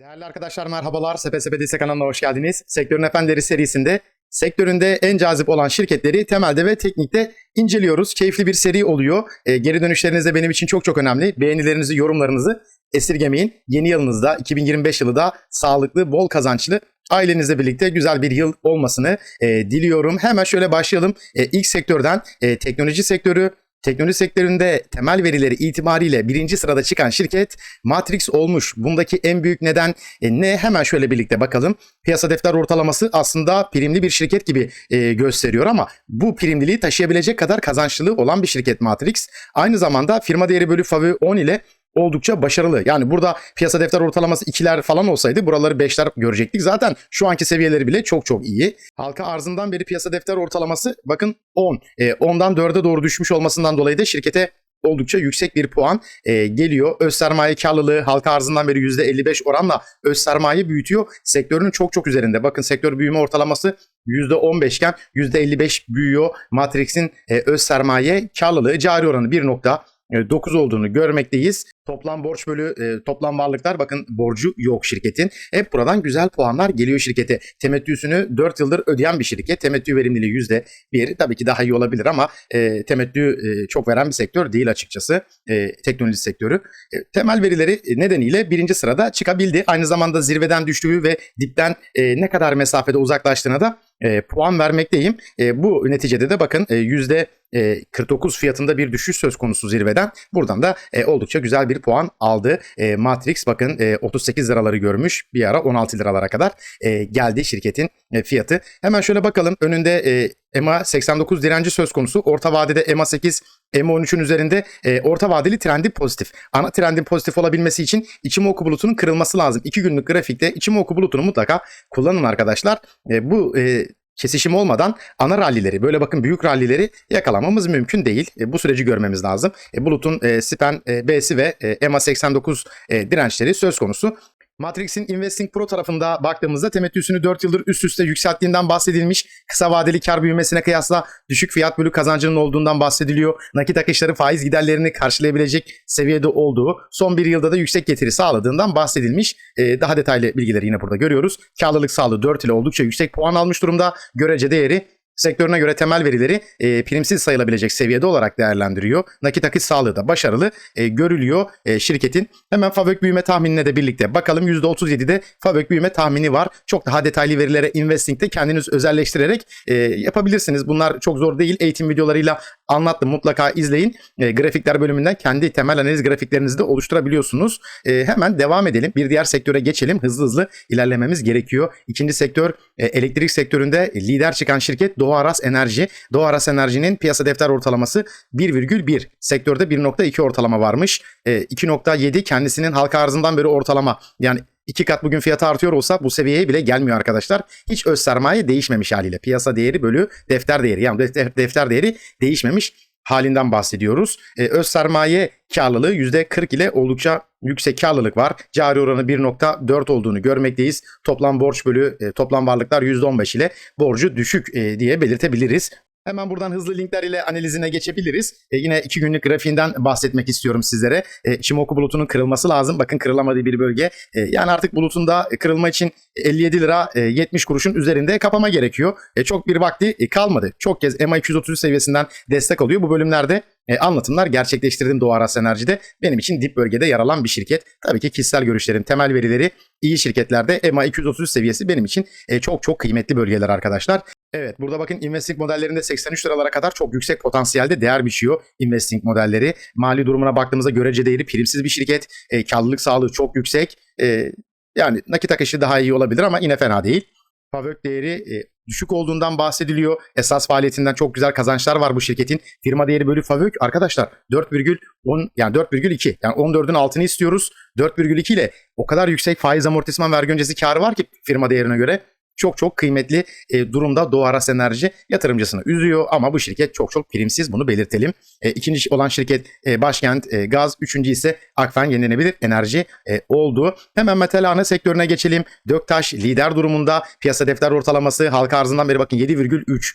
Değerli arkadaşlar merhabalar. Dise kanalına hoş geldiniz. Sektörün Efendileri serisinde sektöründe en cazip olan şirketleri temelde ve teknikte inceliyoruz. Keyifli bir seri oluyor. E, geri dönüşleriniz de benim için çok çok önemli. Beğenilerinizi, yorumlarınızı esirgemeyin. Yeni yılınızda 2025 yılı da sağlıklı, bol kazançlı ailenizle birlikte güzel bir yıl olmasını e, diliyorum. Hemen şöyle başlayalım. E, ilk sektörden e, teknoloji sektörü Teknoloji sektöründe temel verileri itibariyle birinci sırada çıkan şirket Matrix olmuş. Bundaki en büyük neden e, ne? Hemen şöyle birlikte bakalım. Piyasa defter ortalaması aslında primli bir şirket gibi e, gösteriyor ama bu primliliği taşıyabilecek kadar kazançlılığı olan bir şirket Matrix. Aynı zamanda firma değeri bölü FAVÖ 10 ile oldukça başarılı. Yani burada piyasa defter ortalaması 2'ler falan olsaydı buraları 5'ler görecektik. Zaten şu anki seviyeleri bile çok çok iyi. Halka arzından beri piyasa defter ortalaması bakın 10. E, 10'dan 4'e doğru düşmüş olmasından dolayı da şirkete oldukça yüksek bir puan e, geliyor. Öz sermaye karlılığı halka arzından beri %55 oranla öz sermaye büyütüyor. Sektörün çok çok üzerinde. Bakın sektör büyüme ortalaması %15 iken %55 büyüyor. Matrix'in e, öz sermaye karlılığı cari oranı 1.9 olduğunu görmekteyiz. Toplam borç bölü e, toplam varlıklar bakın borcu yok şirketin. Hep buradan güzel puanlar geliyor şirkete. Temettüsünü 4 yıldır ödeyen bir şirket. Temettü verimliliği %1. Tabii ki daha iyi olabilir ama e, temettü e, çok veren bir sektör değil açıkçası. Teknoloji sektörü. Temel verileri nedeniyle birinci sırada çıkabildi. Aynı zamanda zirveden düştüğü ve dipten ne kadar mesafede uzaklaştığına da puan vermekteyim. Bu neticede de bakın yüzde e, 49 fiyatında bir düşüş söz konusu zirveden. Buradan da e, oldukça güzel bir puan aldı. E, Matrix bakın e, 38 liraları görmüş. Bir ara 16 liralara kadar e, geldi şirketin e, fiyatı. Hemen şöyle bakalım. Önünde e, EMA 89 direnci söz konusu. Orta vadede EMA 8, EMA 13'ün üzerinde e, orta vadeli trendi pozitif. Ana trendin pozitif olabilmesi için içim oku bulutunun kırılması lazım. 2 günlük grafikte içim oku bulutunu mutlaka kullanın arkadaşlar. E, bu e, kesişim olmadan ana rallileri böyle bakın büyük rallileri yakalamamız mümkün değil. E, bu süreci görmemiz lazım. E, Bulut'un e, Spen e, B'si ve e, EMA 89 e, dirençleri söz konusu. Matrix'in Investing Pro tarafında baktığımızda temettüsünü 4 yıldır üst üste yükselttiğinden bahsedilmiş. Kısa vadeli kar büyümesine kıyasla düşük fiyat bölü kazancının olduğundan bahsediliyor. Nakit akışları faiz giderlerini karşılayabilecek seviyede olduğu, son bir yılda da yüksek getiri sağladığından bahsedilmiş. Ee, daha detaylı bilgileri yine burada görüyoruz. Karlılık sağlığı 4 ile oldukça yüksek puan almış durumda. Görece değeri sektörüne göre temel verileri e, primsiz sayılabilecek seviyede olarak değerlendiriyor. Nakit akış sağlığı da başarılı e, görülüyor e, şirketin. Hemen Favök büyüme tahminine de birlikte bakalım. %37'de Favök büyüme tahmini var. Çok daha detaylı verilere Investing'de kendiniz özelleştirerek e, yapabilirsiniz. Bunlar çok zor değil. Eğitim videolarıyla anlattım. Mutlaka izleyin. E, grafikler bölümünden kendi temel analiz grafiklerinizi de oluşturabiliyorsunuz. E, hemen devam edelim. Bir diğer sektöre geçelim. Hızlı hızlı ilerlememiz gerekiyor. İkinci sektör e, elektrik sektöründe lider çıkan şirket Doğu Aras Enerji. Doğu Aras Enerji'nin piyasa defter ortalaması 1,1. Sektörde 1,2 ortalama varmış. E, 2,7 kendisinin halka arzından beri ortalama. Yani iki kat bugün fiyatı artıyor olsa bu seviyeye bile gelmiyor arkadaşlar. Hiç öz sermaye değişmemiş haliyle. Piyasa değeri bölü defter değeri. Yani defter, defter değeri değişmemiş halinden bahsediyoruz. E, öz sermaye karlılığı %40 ile oldukça yüksek karlılık var. Cari oranı 1.4 olduğunu görmekteyiz. Toplam borç bölü e, toplam varlıklar %15 ile borcu düşük e, diye belirtebiliriz. Hemen buradan hızlı linkler ile analizine geçebiliriz. E, yine iki günlük grafiğinden bahsetmek istiyorum sizlere. E, Shimoku bulutunun kırılması lazım. Bakın kırılamadığı bir bölge. E, yani artık bulutun da kırılma için 57 lira e, 70 kuruşun üzerinde kapama gerekiyor. E, çok bir vakti e, kalmadı. Çok kez MA 230 seviyesinden destek alıyor. Bu bölümlerde e, anlatımlar gerçekleştirdim Doğu Aras Enerji'de. Benim için dip bölgede yer alan bir şirket. Tabii ki kişisel görüşlerim, temel verileri iyi şirketlerde EMA 230 seviyesi benim için e, çok çok kıymetli bölgeler arkadaşlar. Evet burada bakın investing modellerinde 83 liralara kadar çok yüksek potansiyelde değer biçiyor investing modelleri. Mali durumuna baktığımızda görece değeri primsiz bir şirket. E, karlılık sağlığı çok yüksek. E, yani nakit akışı daha iyi olabilir ama yine fena değil. Favök değeri e, düşük olduğundan bahsediliyor. Esas faaliyetinden çok güzel kazançlar var bu şirketin. Firma değeri bölü Favök arkadaşlar 4,10 yani 4,2 yani 14'ün altını istiyoruz. 4,2 ile o kadar yüksek faiz amortisman vergi öncesi karı var ki firma değerine göre çok çok kıymetli e, durumda Doğu Aras Enerji yatırımcısını üzüyor ama bu şirket çok çok primsiz bunu belirtelim. E, ikinci olan şirket e, Başkent e, Gaz, üçüncü ise Akfen Yenilenebilir Enerji e, oldu. Hemen metal ana sektörüne geçelim. Döktaş lider durumunda piyasa defter ortalaması halka arzından beri bakın 7,3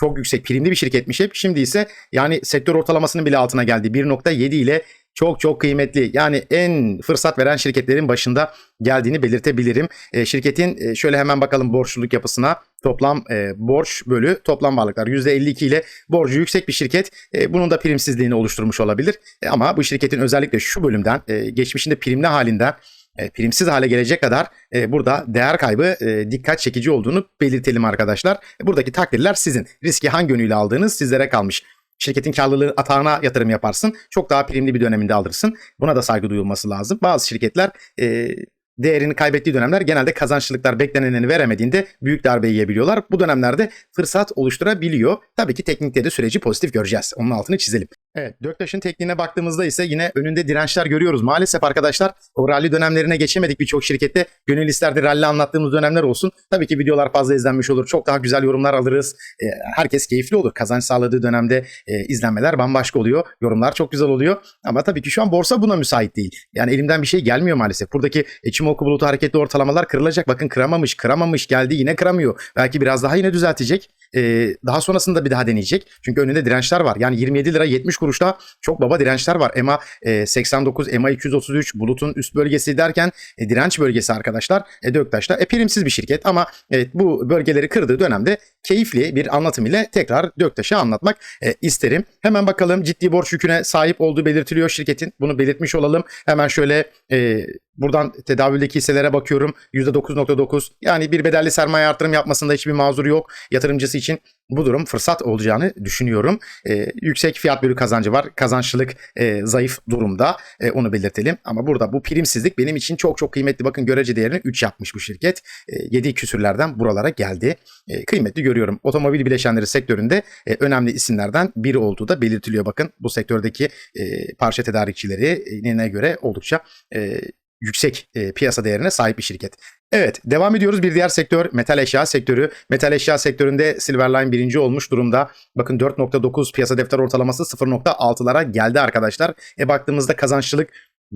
çok yüksek primli bir şirketmiş hep. Şimdi ise yani sektör ortalamasının bile altına geldi. 1.7 ile çok çok kıymetli. Yani en fırsat veren şirketlerin başında geldiğini belirtebilirim. E, şirketin e, şöyle hemen bakalım borçluluk yapısına. Toplam e, borç bölü toplam varlıklar %52 ile borcu yüksek bir şirket. E, bunun da primsizliğini oluşturmuş olabilir. E, ama bu şirketin özellikle şu bölümden e, geçmişinde primli halinden e, primsiz hale gelecek kadar e, burada değer kaybı e, dikkat çekici olduğunu belirtelim arkadaşlar. E, buradaki takdirler sizin. Riski hangi yönüyle aldığınız sizlere kalmış. Şirketin karlılığı atağına yatırım yaparsın. Çok daha primli bir döneminde alırsın. Buna da saygı duyulması lazım. Bazı şirketler e, değerini kaybettiği dönemler genelde kazançlılıklar bekleneneni veremediğinde büyük darbe yiyebiliyorlar. Bu dönemlerde fırsat oluşturabiliyor. Tabii ki teknikte de süreci pozitif göreceğiz. Onun altını çizelim. Evet, Göktaş'ın tekniğine baktığımızda ise yine önünde dirençler görüyoruz. Maalesef arkadaşlar o rally dönemlerine geçemedik birçok şirkette. Gönül isterdi rally anlattığımız dönemler olsun. Tabii ki videolar fazla izlenmiş olur. Çok daha güzel yorumlar alırız. E, herkes keyifli olur. Kazanç sağladığı dönemde e, izlenmeler bambaşka oluyor. Yorumlar çok güzel oluyor. Ama tabii ki şu an borsa buna müsait değil. Yani elimden bir şey gelmiyor maalesef. Buradaki Ichimoku bulutu hareketli ortalamalar kırılacak. Bakın kıramamış, kıramamış geldi yine kıramıyor. Belki biraz daha yine düzeltecek. E, daha sonrasında bir daha deneyecek. Çünkü önünde dirençler var. Yani 27 lira 70 kuruşta çok baba dirençler var. EMA e, 89, EMA 233, bulutun üst bölgesi derken e, direnç bölgesi arkadaşlar. E, Döktaş'ta e, primsiz bir şirket ama evet, bu bölgeleri kırdığı dönemde keyifli bir anlatım ile tekrar Döktaş'ı anlatmak e, isterim. Hemen bakalım ciddi borç yüküne sahip olduğu belirtiliyor şirketin. Bunu belirtmiş olalım. Hemen şöyle e, Buradan tedavüldeki hisselere bakıyorum. %9.9 yani bir bedelli sermaye artırım yapmasında hiçbir mazur yok. Yatırımcısı için bu durum fırsat olacağını düşünüyorum. E, yüksek fiyat bölü kazancı var. Kazançlılık e, zayıf durumda. E, onu belirtelim. Ama burada bu primsizlik benim için çok çok kıymetli. Bakın görece değerini 3 yapmış bu şirket. E, 7 küsürlerden buralara geldi. E, kıymetli görüyorum. Otomobil bileşenleri sektöründe e, önemli isimlerden biri olduğu da belirtiliyor. Bakın bu sektördeki e, parça tedarikçilerine göre oldukça e, yüksek e, piyasa değerine sahip bir şirket. Evet devam ediyoruz bir diğer sektör metal eşya sektörü. Metal eşya sektöründe Silverline birinci olmuş durumda. Bakın 4.9 piyasa defter ortalaması 0.6'lara geldi arkadaşlar. E baktığımızda kazançlılık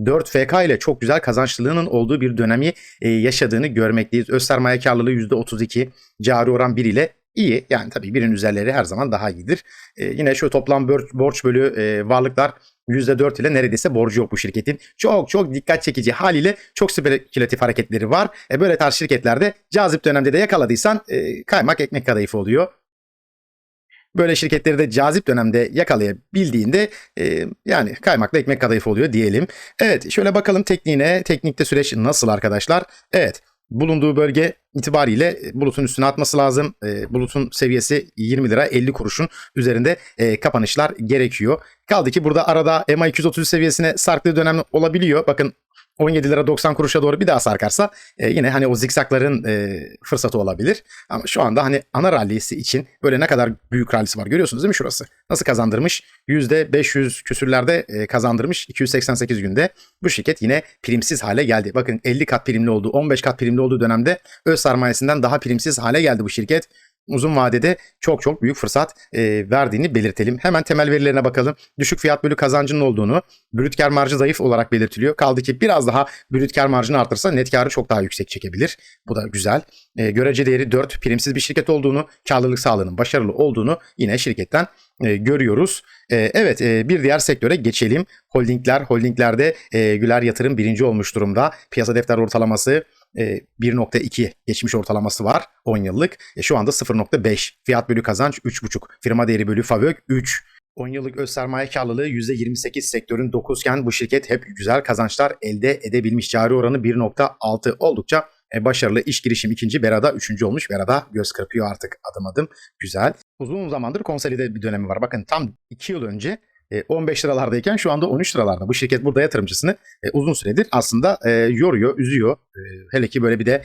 4 FK ile çok güzel kazançlılığının olduğu bir dönemi e, yaşadığını görmekteyiz. Öz sermaye karlılığı %32, cari oran 1 ile iyi. Yani tabii birinin üzerleri her zaman daha iyidir. E, yine şu toplam borç, borç bölü e, varlıklar %4 ile neredeyse borcu yok bu şirketin. Çok çok dikkat çekici haliyle çok spekülatif hareketleri var. E, böyle tarz şirketlerde cazip dönemde de yakaladıysan e, kaymak ekmek kadayıfı oluyor. Böyle şirketleri de cazip dönemde yakalayabildiğinde e, yani kaymakla ekmek kadayıfı oluyor diyelim. Evet şöyle bakalım tekniğine. Teknikte süreç nasıl arkadaşlar? Evet bulunduğu bölge itibariyle bulutun üstüne atması lazım. E, bulutun seviyesi 20 lira 50 kuruşun üzerinde e, kapanışlar gerekiyor. Kaldı ki burada arada EMA 230 seviyesine sarktığı dönem olabiliyor. Bakın 17 lira 90 kuruşa doğru bir daha sarkarsa e, yine hani o zikzakların e, fırsatı olabilir. Ama şu anda hani ana rallisi için böyle ne kadar büyük rallisi var görüyorsunuz değil mi şurası? Nasıl kazandırmış? %500 küsürlerde e, kazandırmış 288 günde. Bu şirket yine primsiz hale geldi. Bakın 50 kat primli olduğu 15 kat primli olduğu dönemde öz sermayesinden daha primsiz hale geldi bu şirket uzun vadede çok çok büyük fırsat e, verdiğini belirtelim. Hemen temel verilerine bakalım. Düşük fiyat bölü kazancının olduğunu, brüt kar marjı zayıf olarak belirtiliyor. Kaldı ki biraz daha brüt kar marjını artırsa net karı çok daha yüksek çekebilir. Bu da güzel. E, görece değeri 4, primsiz bir şirket olduğunu, karlılık sağlığının başarılı olduğunu yine şirketten e, görüyoruz. E, evet e, bir diğer sektöre geçelim. Holdingler, holdinglerde e, Güler Yatırım birinci olmuş durumda. Piyasa defter ortalaması 1.2 geçmiş ortalaması var 10 yıllık. E, şu anda 0.5. Fiyat bölü kazanç 3.5. Firma değeri bölü FAVÖK 3. 10 yıllık öz sermaye karlılığı %28 sektörün 9 iken bu şirket hep güzel kazançlar elde edebilmiş. Cari oranı 1.6 oldukça e, başarılı iş girişim ikinci, Berada üçüncü olmuş. Berada göz kırpıyor artık adım adım. Güzel. Uzun zamandır konsolide bir dönemi var. Bakın tam 2 yıl önce 15 liralardayken şu anda 13 liralarda. Bu şirket burada yatırımcısını e, uzun süredir aslında e, yoruyor, üzüyor. E, hele ki böyle bir de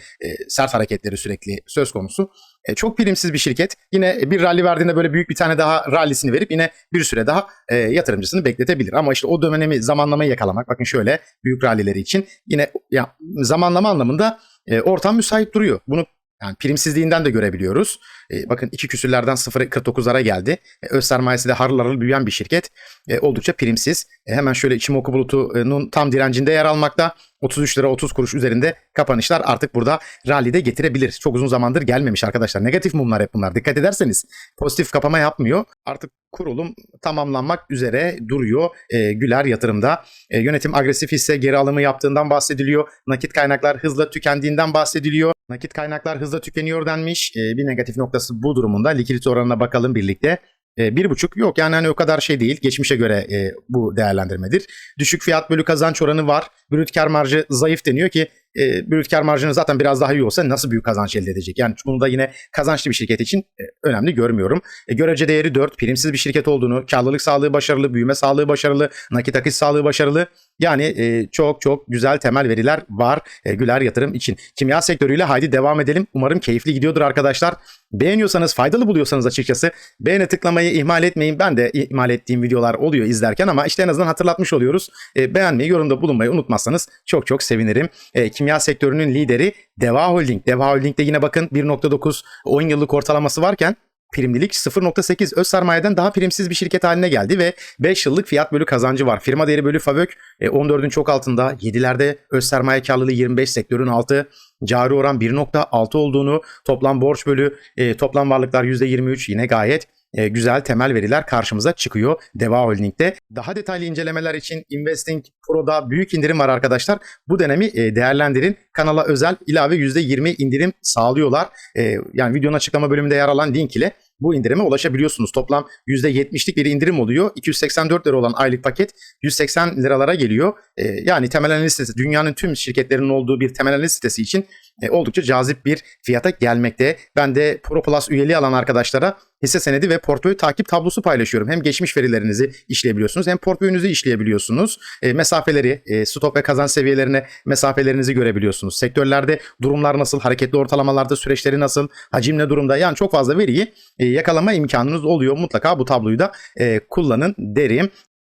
sert hareketleri sürekli söz konusu. çok primsiz bir şirket. Yine bir rally verdiğinde böyle büyük bir tane daha rallisini verip yine bir süre daha yatırımcısını bekletebilir. Ama işte o dönemi zamanlamayı yakalamak. Bakın şöyle büyük rallileri için yine ya, zamanlama anlamında ortam müsait duruyor. Bunu Yani primsizliğinden de görebiliyoruz. E, bakın iki küsürlerden 0.49'lara geldi. E, öz sermayesi de harıl harıl büyüyen bir şirket. E, oldukça primsiz. E, hemen şöyle Ichimoku Bulut'un tam direncinde yer almakta. 33 lira 30 kuruş üzerinde kapanışlar artık burada rallide getirebilir. Çok uzun zamandır gelmemiş arkadaşlar. Negatif mumlar hep bunlar. Dikkat ederseniz pozitif kapama yapmıyor. Artık kurulum tamamlanmak üzere duruyor e, Güler yatırımda. E, yönetim agresif hisse geri alımı yaptığından bahsediliyor. Nakit kaynaklar hızla tükendiğinden bahsediliyor. Nakit kaynaklar hızla tükeniyor denmiş. E, bir negatif noktası bu durumunda. Likidite oranına bakalım birlikte. E, bir buçuk yok yani hani o kadar şey değil. Geçmişe göre e, bu değerlendirmedir. Düşük fiyat bölü kazanç oranı var. Brüt kar marjı zayıf deniyor ki e, brüt kar marjını zaten biraz daha iyi olsa nasıl büyük kazanç elde edecek? Yani bunu da yine kazançlı bir şirket için e, önemli görmüyorum. E, görece değeri 4, primsiz bir şirket olduğunu, karlılık sağlığı başarılı, büyüme sağlığı başarılı, nakit akış sağlığı başarılı. Yani e, çok çok güzel temel veriler var e, Güler yatırım için. Kimya sektörüyle haydi devam edelim. Umarım keyifli gidiyordur arkadaşlar. Beğeniyorsanız, faydalı buluyorsanız açıkçası beğene tıklamayı ihmal etmeyin. Ben de ihmal ettiğim videolar oluyor izlerken ama işte en azından hatırlatmış oluyoruz. E, beğenmeyi, yorumda bulunmayı unutmazsanız çok çok sevinirim. E, kimya sektörünün lideri Deva Holding. Deva Holding'de yine bakın 1.9 10 yıllık ortalaması varken primlilik 0.8 öz sermayeden daha primsiz bir şirket haline geldi ve 5 yıllık fiyat bölü kazancı var. Firma değeri bölü FAVÖK e, 14'ün çok altında. 7'lerde öz sermaye karlılığı 25 sektörün altı. Cari oran 1.6 olduğunu, toplam borç bölü e, toplam varlıklar %23 yine gayet e, güzel temel veriler karşımıza çıkıyor Deva Holding'de. Daha detaylı incelemeler için Investing Pro'da büyük indirim var arkadaşlar. Bu dönemi e, değerlendirin. Kanala özel ilave %20 indirim sağlıyorlar. E, yani videonun açıklama bölümünde yer alan link ile bu indirime ulaşabiliyorsunuz. Toplam %70'lik bir indirim oluyor. 284 lira olan aylık paket 180 liralara geliyor. E, yani temel analiz sitesi dünyanın tüm şirketlerinin olduğu bir temel analiz sitesi için e, oldukça cazip bir fiyata gelmekte. Ben de Pro Plus üyeliği alan arkadaşlara hisse senedi ve portföy takip tablosu paylaşıyorum. Hem geçmiş verilerinizi işleyebiliyorsunuz hem portföyünüzü işleyebiliyorsunuz. E, mesafeleri, e, stop ve kazanç seviyelerine mesafelerinizi görebiliyorsunuz. Sektörlerde durumlar nasıl, hareketli ortalamalarda süreçleri nasıl, hacim ne durumda? Yani çok fazla veriyi e, yakalama imkanınız oluyor. Mutlaka bu tabloyu da e, kullanın derim.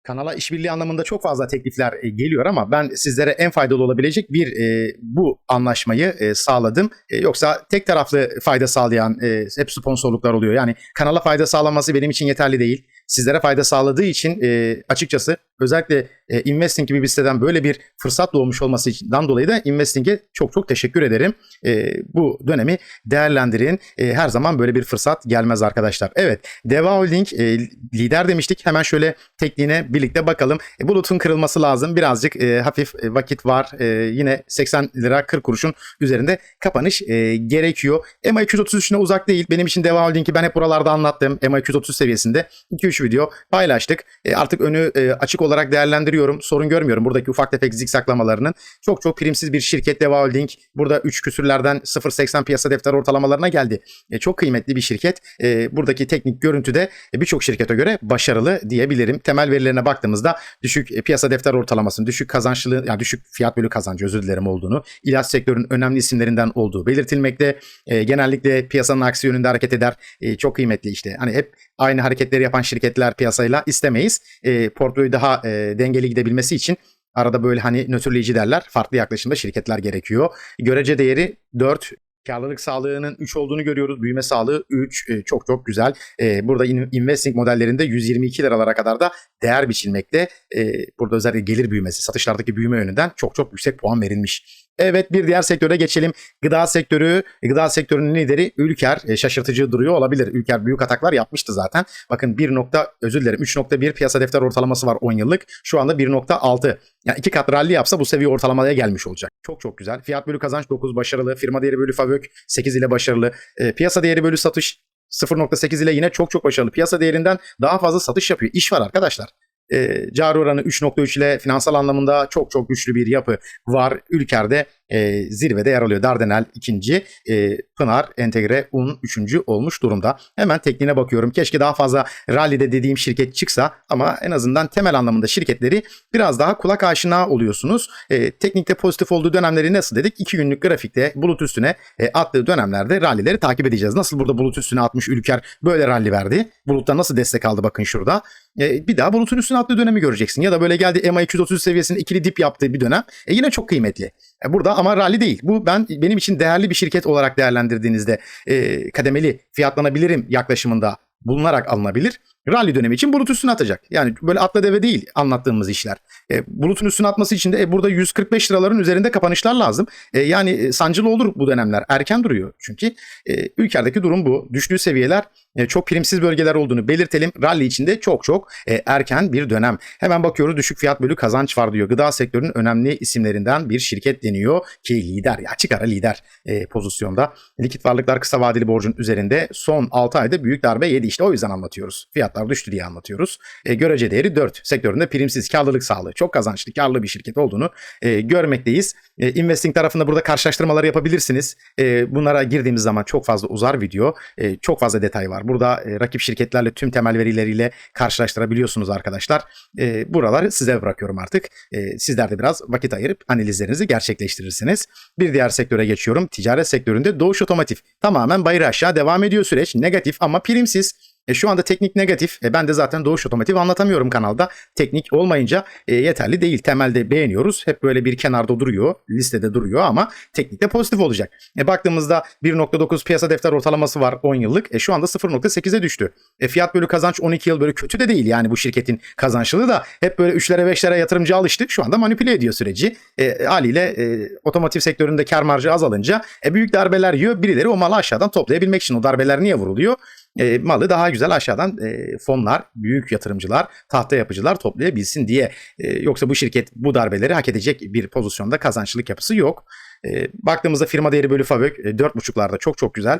Kanala işbirliği anlamında çok fazla teklifler e, geliyor ama ben sizlere en faydalı olabilecek bir e, bu anlaşmayı e, sağladım. E, yoksa tek taraflı fayda sağlayan e, hep sponsorluklar oluyor. Yani kanala fayda sağlaması benim için yeterli değil. Sizlere fayda sağladığı için e, açıkçası özellikle e, Investing gibi bir siteden böyle bir fırsat doğmuş olmasından dolayı da Investing'e çok çok teşekkür ederim. E, bu dönemi değerlendirin. E, her zaman böyle bir fırsat gelmez arkadaşlar. Evet Deva Holding e, lider demiştik. Hemen şöyle tekniğine birlikte bakalım. E, bulutun kırılması lazım. Birazcık e, hafif e, vakit var. E, yine 80 lira 40 kuruşun üzerinde kapanış e, gerekiyor. EMA 233'üne uzak değil. Benim için Deva Holding'i ben hep buralarda anlattım. EMA 230 seviyesinde 2-3 video paylaştık. E, artık önü e, açık olarak değerlendiriyorum. Sorun görmüyorum buradaki ufak tefek zikzaklamalarının. Çok çok primsiz bir şirket Deva Holding. Burada 3 küsürlerden 0.80 piyasa defter ortalamalarına geldi. E, çok kıymetli bir şirket. E, buradaki teknik görüntüde e, birçok şirkete göre başarılı diyebilirim. Temel verilerine baktığımızda düşük e, piyasa defter ortalamasının, düşük kazançlılığı, yani düşük fiyat bölü kazancı özür dilerim olduğunu, ilaç sektörünün önemli isimlerinden olduğu belirtilmekte. E, genellikle piyasanın aksi yönünde hareket eder. E, çok kıymetli işte. Hani hep aynı hareketleri yapan şirketler piyasayla istemeyiz. E, portföyü daha e, dengeli gidebilmesi için arada böyle hani nötrleyici derler. Farklı yaklaşımda şirketler gerekiyor. Görece değeri 4, Karlılık sağlığının 3 olduğunu görüyoruz. Büyüme sağlığı 3. E, çok çok güzel. E, burada in- investing modellerinde 122 liralara kadar da değer biçilmekte. E, burada özellikle gelir büyümesi, satışlardaki büyüme yönünden çok çok yüksek puan verilmiş. Evet bir diğer sektöre geçelim. Gıda sektörü, gıda sektörünün lideri Ülker. E, şaşırtıcı duruyor olabilir. Ülker büyük ataklar yapmıştı zaten. Bakın 1 nokta, özür dilerim 3.1 piyasa defter ortalaması var 10 yıllık. Şu anda 1.6. Yani iki kat rally yapsa bu seviye ortalamaya gelmiş olacak. Çok çok güzel. Fiyat bölü kazanç 9 başarılı. Firma değeri bölü favök 8 ile başarılı. E, piyasa değeri bölü satış 0.8 ile yine çok çok başarılı. Piyasa değerinden daha fazla satış yapıyor. İş var arkadaşlar. E, cari oranı 3.3 ile finansal anlamında çok çok güçlü bir yapı var. Ülker'de e, zirvede yer alıyor. Dardanel ikinci, e, Pınar, Entegre, Un üçüncü olmuş durumda. Hemen tekniğine bakıyorum. Keşke daha fazla rallide dediğim şirket çıksa ama en azından temel anlamında şirketleri biraz daha kulak aşina oluyorsunuz. E, teknikte pozitif olduğu dönemleri nasıl dedik? 2 günlük grafikte bulut üstüne e, attığı dönemlerde rallileri takip edeceğiz. Nasıl burada bulut üstüne atmış Ülker böyle ralli verdi. Buluttan nasıl destek aldı bakın şurada. E, bir daha bulutun üstüne attığı dönemi göreceksin. Ya da böyle geldi EMA 230 seviyesinde ikili dip yaptığı bir dönem. E, yine çok kıymetli. E, burada ama rally değil. Bu ben benim için değerli bir şirket olarak değerlendirdiğinizde e, kademeli fiyatlanabilirim yaklaşımında bulunarak alınabilir. Rally dönemi için bulut üstüne atacak. Yani böyle atla deve değil anlattığımız işler. E, bulutun üstüne atması için de e, burada 145 liraların üzerinde kapanışlar lazım. E, yani e, sancılı olur bu dönemler. Erken duruyor çünkü. E, ülkedeki durum bu. Düştüğü seviyeler e, çok primsiz bölgeler olduğunu belirtelim. Rally içinde çok çok e, erken bir dönem. Hemen bakıyoruz düşük fiyat bölü kazanç var diyor. Gıda sektörünün önemli isimlerinden bir şirket deniyor ki lider ya açık ara lider e, pozisyonda. Likit varlıklar kısa vadeli borcun üzerinde son 6 ayda büyük darbe yedi işte o yüzden anlatıyoruz. Fiyatlar düştü diye anlatıyoruz. E, görece değeri 4. Sektöründe primsiz karlılık sağlığı çok kazançlı karlı bir şirket olduğunu e, görmekteyiz. E, investing tarafında burada karşılaştırmalar yapabilirsiniz. E, bunlara girdiğimiz zaman çok fazla uzar video. E, çok fazla detay var. Burada e, rakip şirketlerle tüm temel verileriyle karşılaştırabiliyorsunuz arkadaşlar. E, buraları size bırakıyorum artık. E, sizler de biraz vakit ayırıp analizlerinizi gerçekleştirirsiniz. Bir diğer sektöre geçiyorum. Ticaret sektöründe Doğuş Otomotiv. Tamamen bayır aşağı devam ediyor süreç. Negatif ama primsiz. E, şu anda teknik negatif. E, ben de zaten Doğuş Otomotiv anlatamıyorum kanalda. Teknik olmayınca e, yeterli değil. Temelde beğeniyoruz. Hep böyle bir kenarda duruyor. Listede duruyor ama teknikte pozitif olacak. E, baktığımızda 1.9 piyasa defter ortalaması var 10 yıllık. E, şu anda 0.8'e düştü. E, fiyat bölü kazanç 12 yıl böyle kötü de değil yani bu şirketin kazançlılığı da hep böyle 3'lere 5'lere yatırımcı alıştık. Şu anda manipüle ediyor süreci. E, haliyle e, otomotiv sektöründe kar marjı azalınca e, büyük darbeler yiyor. Birileri o malı aşağıdan toplayabilmek için o darbeler niye vuruluyor? E, malı daha güzel aşağıdan e, fonlar, büyük yatırımcılar, tahta yapıcılar toplayabilsin diye. E, yoksa bu şirket bu darbeleri hak edecek bir pozisyonda kazançlılık yapısı yok. E, baktığımızda firma değeri bölü fabrik e, 4.5'larda çok çok güzel.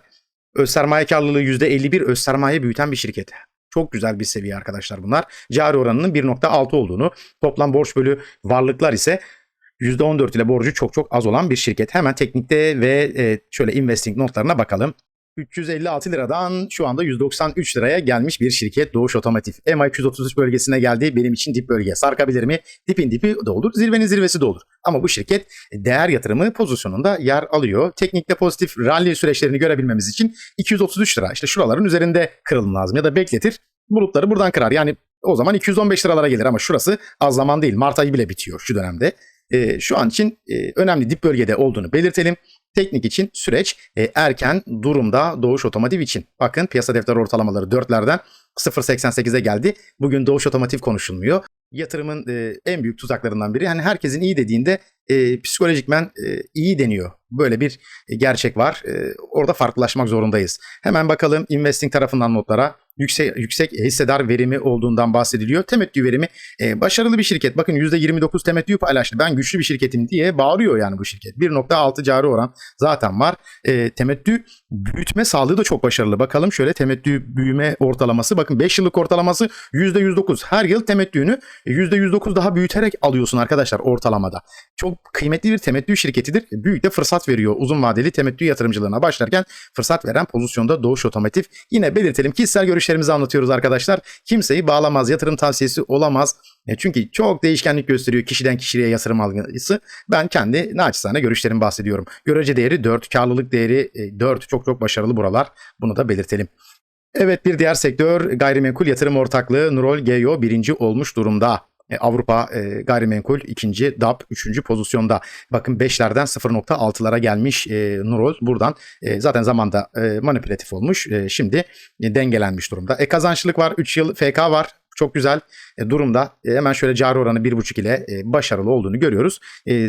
Öz sermaye karlılığı %51 öz sermaye büyüten bir şirket. Çok güzel bir seviye arkadaşlar bunlar. Cari oranının 1.6 olduğunu, toplam borç bölü varlıklar ise %14 ile borcu çok çok az olan bir şirket. Hemen teknikte ve e, şöyle investing notlarına bakalım. 356 liradan şu anda 193 liraya gelmiş bir şirket Doğuş Otomotiv. MI 233 bölgesine geldi. Benim için dip bölge. Sarkabilir mi? Dipin dipi de olur. Zirvenin zirvesi de olur. Ama bu şirket değer yatırımı pozisyonunda yer alıyor. Teknikte pozitif rally süreçlerini görebilmemiz için 233 lira. İşte şuraların üzerinde kırılım lazım ya da bekletir. Bulutları buradan kırar. Yani o zaman 215 liralara gelir ama şurası az zaman değil. Mart ayı bile bitiyor şu dönemde. E, şu an için e, önemli dip bölgede olduğunu belirtelim. Teknik için süreç e, erken durumda Doğuş Otomotiv için. Bakın piyasa defter ortalamaları 4'lerden 0.88'e geldi. Bugün Doğuş Otomotiv konuşulmuyor. Yatırımın e, en büyük tuzaklarından biri. Hani herkesin iyi dediğinde e, psikolojikmen e, iyi deniyor. Böyle bir e, gerçek var. E, orada farklılaşmak zorundayız. Hemen bakalım investing tarafından notlara. Yüksek, yüksek hissedar verimi olduğundan bahsediliyor. Temettü verimi e, başarılı bir şirket. Bakın %29 temettü paylaştı. Ben güçlü bir şirketim diye bağırıyor yani bu şirket. 1.6 cari oran zaten var. E, temettü büyütme sağlığı da çok başarılı. Bakalım şöyle temettü büyüme ortalaması. Bakın 5 yıllık ortalaması %109. Her yıl temettüğünü %109 daha büyüterek alıyorsun arkadaşlar ortalamada. Çok kıymetli bir temettü şirketidir. Büyük de fırsat veriyor uzun vadeli temettü yatırımcılığına başlarken fırsat veren pozisyonda Doğuş Otomotiv. Yine belirtelim kişisel görüşlerimizi anlatıyoruz arkadaşlar. Kimseyi bağlamaz, yatırım tavsiyesi olamaz. E, çünkü çok değişkenlik gösteriyor kişiden kişiye yatırım algısı. Ben kendi naçizane görüşlerimi bahsediyorum. Görece değeri 4, karlılık değeri 4. Çok çok başarılı buralar. Bunu da belirtelim. Evet bir diğer sektör gayrimenkul yatırım ortaklığı Nurol Geyo birinci olmuş durumda. E, Avrupa e, gayrimenkul ikinci, DAP üçüncü pozisyonda. Bakın 5'lerden 0.6'lara gelmiş e, Nurol buradan e, zaten zamanda e, manipülatif olmuş. E, şimdi e, dengelenmiş durumda. E, kazançlılık var 3 yıl FK var. Çok güzel e, durumda. E, hemen şöyle cari oranı 1.5 ile başarılı olduğunu görüyoruz.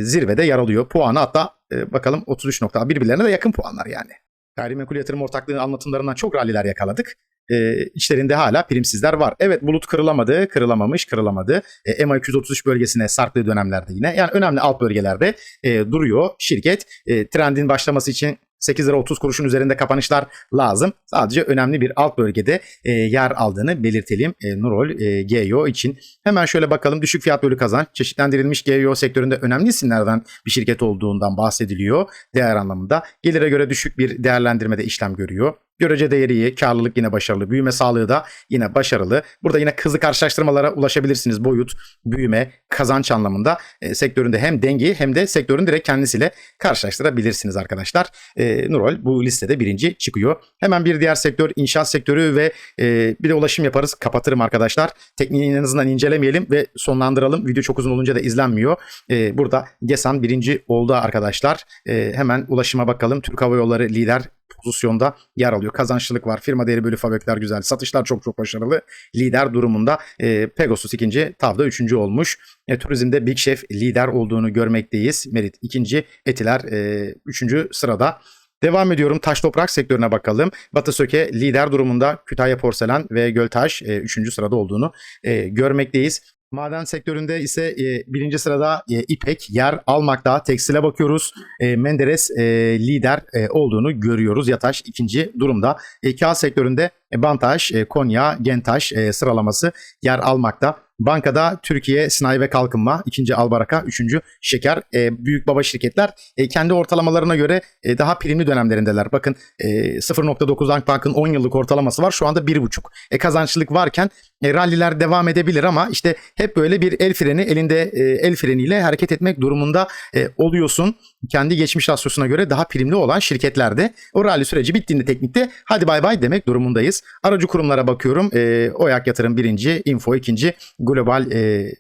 Zirvede yer alıyor. Puanı hatta bakalım 33 nokta birbirlerine de yakın puanlar yani. Gayrimenkul yatırım ortaklığı anlatımlarından çok ralliler yakaladık e, içlerinde hala primsizler var. Evet bulut kırılamadı, kırılamamış, kırılamadı. E, MA 233 bölgesine sarktığı dönemlerde yine. Yani önemli alt bölgelerde e, duruyor şirket. E, trendin başlaması için 8 lira 30 kuruşun üzerinde kapanışlar lazım. Sadece önemli bir alt bölgede e, yer aldığını belirtelim e, Nurol e, GEO için. Hemen şöyle bakalım düşük fiyat bölü kazanç. Çeşitlendirilmiş GEO sektöründe önemli isimlerden bir şirket olduğundan bahsediliyor değer anlamında. Gelire göre düşük bir değerlendirmede işlem görüyor. Görece değeri iyi, karlılık yine başarılı, büyüme sağlığı da yine başarılı. Burada yine hızlı karşılaştırmalara ulaşabilirsiniz. Boyut, büyüme, kazanç anlamında e, sektöründe hem dengi hem de sektörün direkt kendisiyle karşılaştırabilirsiniz arkadaşlar. E, Nurol bu listede birinci çıkıyor. Hemen bir diğer sektör inşaat sektörü ve e, bir de ulaşım yaparız. Kapatırım arkadaşlar. Tekniğini en azından incelemeyelim ve sonlandıralım. Video çok uzun olunca da izlenmiyor. E, burada GESAN birinci oldu arkadaşlar. E, hemen ulaşıma bakalım. Türk Hava Yolları lider pozisyonda yer alıyor. Kazançlılık var. Firma değeri bölü fabrikler güzel. Satışlar çok çok başarılı. Lider durumunda. E, Pegasus ikinci, Tav'da üçüncü olmuş. E, turizmde Big Chef lider olduğunu görmekteyiz. Merit ikinci, Etiler e, üçüncü sırada. Devam ediyorum taş toprak sektörüne bakalım. Batı Söke lider durumunda Kütahya Porselen ve Göltaş 3. sırada olduğunu e, görmekteyiz. Maden sektöründe ise e, birinci sırada e, İpek yer almakta. Tekstile bakıyoruz. E, Menderes e, lider e, olduğunu görüyoruz. Yataş ikinci durumda. E, kağıt sektöründe e, Bantaş, e, Konya, Gentaş e, sıralaması yer almakta. Bankada Türkiye Sanayi ve Kalkınma, ikinci Albaraka, üçüncü Şeker. E, büyük baba şirketler e, kendi ortalamalarına göre e, daha primli dönemlerindeler. Bakın e, 0.9 Akbank'ın 10 yıllık ortalaması var. Şu anda 1.5. E, kazançlılık varken e, ralliler devam edebilir ama işte hep böyle bir el freni elinde e, el freniyle hareket etmek durumunda e, oluyorsun. Kendi geçmiş rasyosuna göre daha primli olan şirketlerde o rally süreci bittiğinde teknikte hadi bay bay demek durumundayız. Aracı kurumlara bakıyorum. E, Oyak Yatırım birinci, Info ikinci, Global e,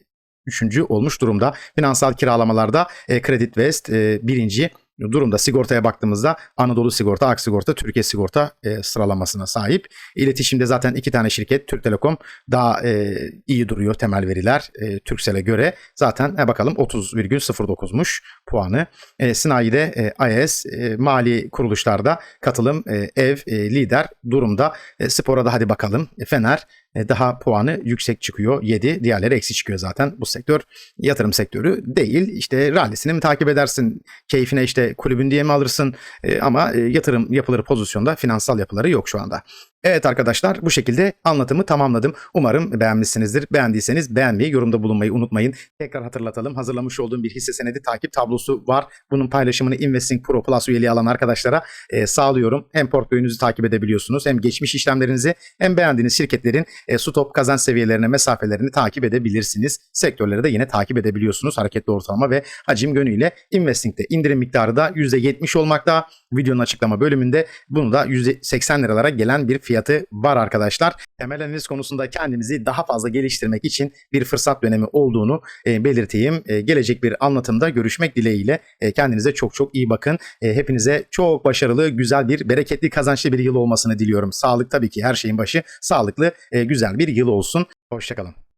üçüncü olmuş durumda. Finansal kiralamalarda e, Credit West e, birinci durumda. Sigortaya baktığımızda Anadolu Sigorta, Ak Sigorta, Türkiye Sigorta e, sıralamasına sahip. İletişimde zaten iki tane şirket, Türk Telekom daha e, iyi duruyor temel veriler e, Turkcell'e göre. Zaten e, bakalım 30,09'muş puanı. E, Sinayi'de e, IS, e, mali kuruluşlarda katılım e, ev e, lider durumda. E, spora da hadi bakalım. E, Fener daha puanı yüksek çıkıyor. 7. Diğerleri eksi çıkıyor zaten. Bu sektör yatırım sektörü değil. İşte rallisini mi takip edersin? Keyfine işte kulübün diye mi alırsın? E, ama e, yatırım yapıları pozisyonda finansal yapıları yok şu anda. Evet arkadaşlar bu şekilde anlatımı tamamladım. Umarım beğenmişsinizdir. Beğendiyseniz beğenmeyi, yorumda bulunmayı unutmayın. Tekrar hatırlatalım. Hazırlamış olduğum bir hisse senedi takip tablosu var. Bunun paylaşımını Investing Pro Plus üyeliği alan arkadaşlara e, sağlıyorum. Hem portföyünüzü takip edebiliyorsunuz hem geçmiş işlemlerinizi hem beğendiğiniz şirketlerin e, stop kazanç seviyelerine, mesafelerini takip edebilirsiniz. Sektörleri de yine takip edebiliyorsunuz. Hareketli ortalama ve hacim yönüyle Investing'de indirim miktarı da %70 olmakta. Videonun açıklama bölümünde bunu da %80 liralara gelen bir fiyatı var arkadaşlar. Temel analiz konusunda kendimizi daha fazla geliştirmek için bir fırsat dönemi olduğunu e, belirteyim. E, gelecek bir anlatımda görüşmek dileğiyle e, kendinize çok çok iyi bakın. E, hepinize çok başarılı, güzel bir, bereketli, kazançlı bir yıl olmasını diliyorum. Sağlık tabii ki her şeyin başı. Sağlıklı, e, güzel bir yıl olsun. Hoşçakalın.